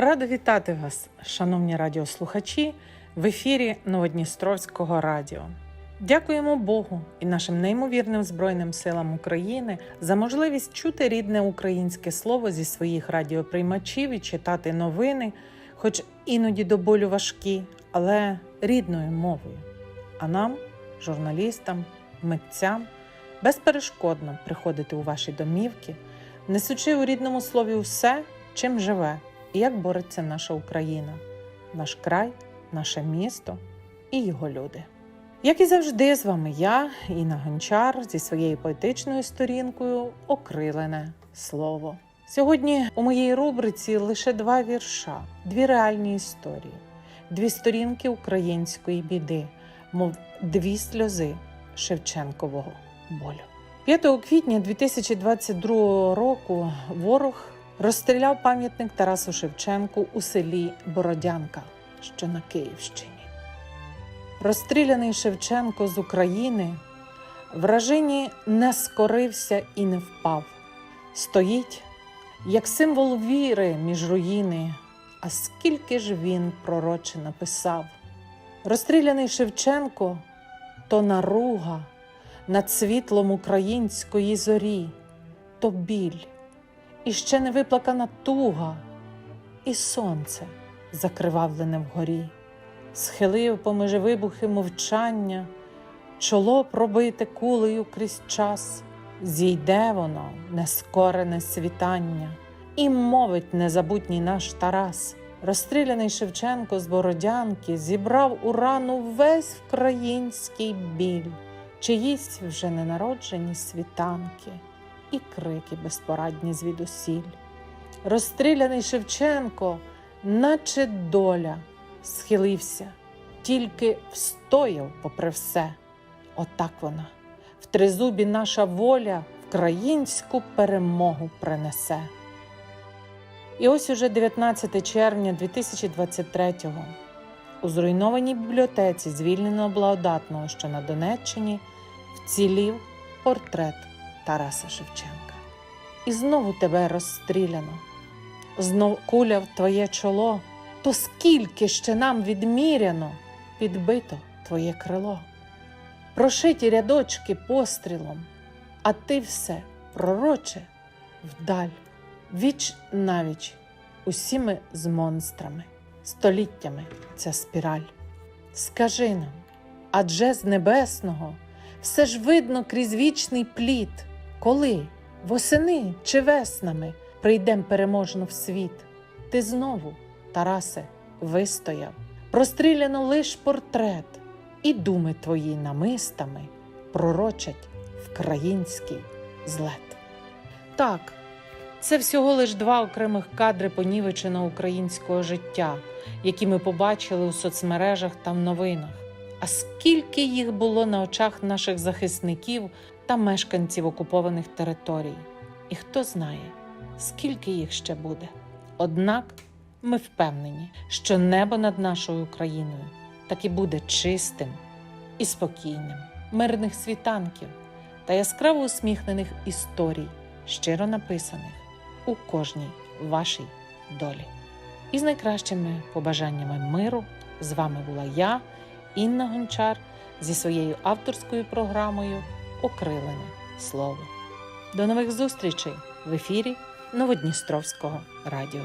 Рада вітати вас, шановні радіослухачі, в ефірі Новодністровського радіо. Дякуємо Богу і нашим неймовірним Збройним силам України за можливість чути рідне українське слово зі своїх радіоприймачів і читати новини, хоч іноді до болю важкі, але рідною мовою. А нам, журналістам, митцям, безперешкодно приходити у ваші домівки, несучи у рідному слові все, чим живе і як бореться наша Україна, наш край, наше місто і його люди. Як і завжди, з вами я, Інна Гончар, зі своєю поетичною сторінкою Окрилене слово. Сьогодні у моїй рубриці лише два вірша, дві реальні історії, дві сторінки української біди, мов дві сльози Шевченкового болю. 5 квітня 2022 року ворог розстріляв пам'ятник Тарасу Шевченку у селі Бородянка, що на Київщині. Розстріляний Шевченко з України вражині не скорився і не впав. Стоїть як символ віри між руїни, а скільки ж він пророче написав. Розстріляний Шевченко то наруга над світлом української зорі, то біль, і ще не виплакана туга, і сонце закривавлене вгорі. Схилив поміж вибухи мовчання, чоло пробите кулею крізь час, зійде воно, нескорене світання, і мовить незабутній наш Тарас. Розстріляний Шевченко з Бородянки зібрав у рану весь вкраїнський біль, чиїсь вже ненароджені світанки і крики безпорадні звідусіль. Розстріляний Шевченко, наче доля схилився, тільки встояв попри все. Отак вона, в тризубі наша воля вкраїнську перемогу принесе. І ось уже 19 червня 2023-го у зруйнованій бібліотеці звільненого благодатного, що на Донеччині, вцілів портрет Тараса Шевченка. І знову тебе розстріляно, знов куля в твоє чоло. То скільки ще нам відміряно? Підбито твоє крило, прошиті рядочки пострілом, а ти все пророче вдаль, віч навіч усіми з монстрами, століттями ця спіраль. Скажи нам, адже з небесного все ж видно крізь вічний плід, коли восени чи веснами прийдем переможно в світ, ти знову. Тарасе, вистояв, простріляно лиш портрет, і думи твої намистами пророчать вкраїнський злет. Так, це всього лиш два окремих кадри понівеченого українського життя, які ми побачили у соцмережах та в новинах. А скільки їх було на очах наших захисників та мешканців окупованих територій? І хто знає, скільки їх ще буде. Однак ми впевнені, що небо над нашою Україною так і буде чистим і спокійним, мирних світанків та яскраво усміхнених історій, щиро написаних у кожній вашій долі. І з найкращими побажаннями миру з вами була я, Інна Гончар, зі своєю авторською програмою Окрилене Слово. До нових зустрічей в ефірі Новодністровського радіо.